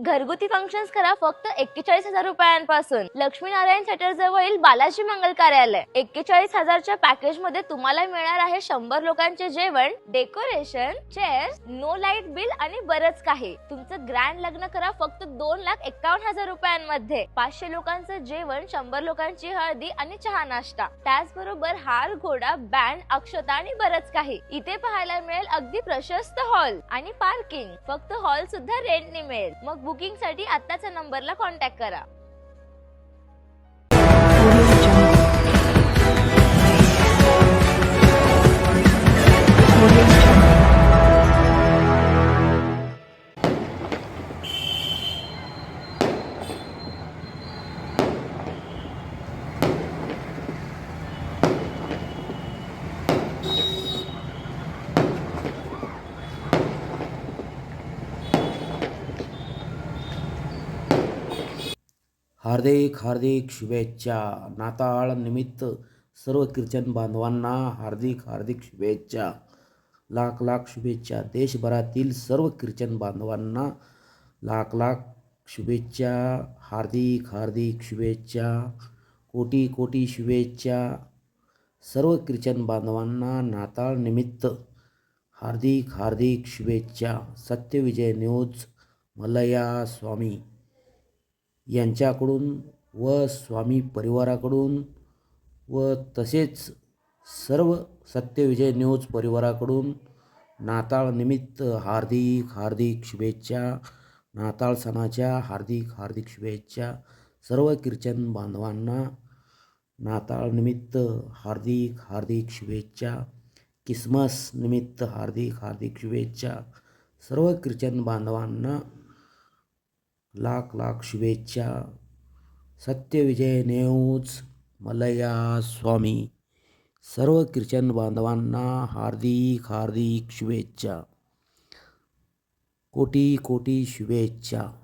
घरगुती फंक्शन्स करा फक्त एक्केचाळीस हजार रुपयांपासून. लक्ष्मीनारायण थिएटर जवळील बालाजी मंगल कार्यालय. एक्केचाळीस हजारच्या पॅकेजमध्ये तुम्हाला मिळणार आहे शंभर लोकांचे जेवण decoration chair no light bill आणि बरंच काही. तुमचं ग्रँड लग्न करा फक्त दोन लाख एक्कावन्न हजार रुपयांमध्ये. पाचशे लोकांचं जेवण शंभर लोकांची हळदी आणि चहा नाश्ता. त्याचबरोबर हार घोडा बँड अक्षता आणि बरंच काही. इथे पाहायला मिळेल अगदी प्रशस्त हॉल आणि पार्किंग फक्त हॉल सुद्धा रेंटने मिळेल. मग बुकिंगसाठी आत्ताच्या नंबरला कॉन्टॅक्ट करा. हार्दिक हार्दिक शुभेच्छा. नाताळ निमित्त सर्व ख्रिश्चन बांधवांना हार्दिक हार्दिक शुभेच्छा. लाख लाख शुभेच्छा. देशभरातील सर्व ख्रिश्चन बांधवांना लाख लाख शुभेच्छा. हार्दिक हार्दिक शुभेच्छा. कोटी कोटी शुभेच्छा. सर्व ख्रिश्चन बांधवांना नाताळ निमित्त हार्दिक हार्दिक शुभेच्छा. सत्यविजय न्यूज मल्लया स्वामी. यांच्याकडून व स्वामी परिवाराकडून व तसेच सर्व सत्यविजय न्यूज परिवाराकडून नाताळनिमित्त हार्दिक हार्दिक शुभेच्छा नाताळ सणाच्या हार्दिक हार्दिक शुभेच्छा सर्व ख्रिश्चन बांधवांना नाताळनिमित्त हार्दिक हार्दिक शुभेच्छा क्रिसमस निमित्त हार्दिक हार्दिक शुभेच्छा सर्व ख्रिश्चन बांधवांना लाख लाख शुभेच्छा. सत्यविजय न्यूज मलया स्वामी. सर्व ख्रिश्चन बांधवांना हार्दिक हार्दिक शुभेच्छा. कोटी कोटी शुभेच्छा.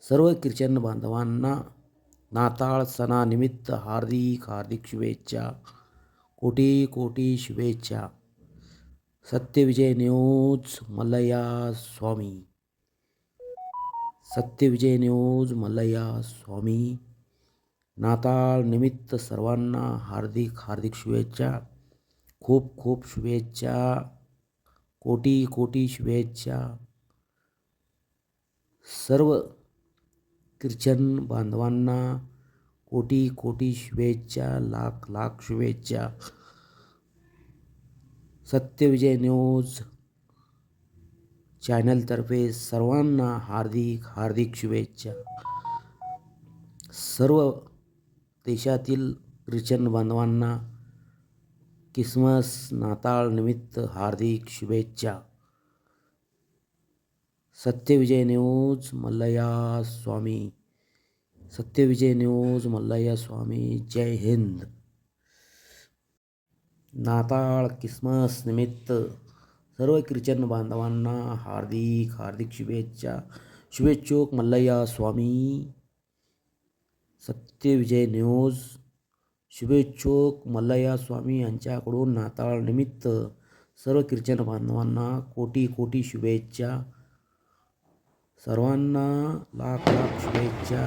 सर्व ख्रिश्चन बांधवांना नाताळ सणानिमित्त हार्दिक हार्दिक शुभेच्छा. कोटी कोटी शुभेच्छा. सत्यविजय न्यूज मलया स्वामी. सत्यविजय न्यूज़ मल्लया स्वामी। नाताळ निमित्त सर्वांना हार्दिक हार्दिक शुभेच्छा। खूप खूप शुभेच्छा। कोटी कोटी शुभेच्छा। सर्व ख्रिश्चन बांधवांना कोटी कोटी शुभेच्छा, लाख लाख शुभेच्छा। सत्यविजय न्यूज़ चॅनलतर्फे सर्वांना हार्दिक हार्दिक शुभेच्छा. सर्व देशातील ख्रिश्चन बांधवांना क्रिसमस नाताळ निमित्त हार्दिक शुभेच्छा. सत्यविजय न्यूज मल्लया स्वामी. सत्यविजय न्यूज मल्लया स्वामी. जय हिंद. नाताळ क्रिसमस निमित्त सर्व ख्रिश्चन बांधवांना हार्दिक हार्दिक शुभेच्छा. शुभेच्छोक मल्लय्या स्वामी. सत्यविजय न्यूज. शुभेच्छोक मल्लय्या स्वामी यांच्याकडून नाताळनिमित्त सर्व ख्रिश्चन बांधवांना कोटी कोटी शुभेच्छा. सर्वांना लाख लाख शुभेच्छा.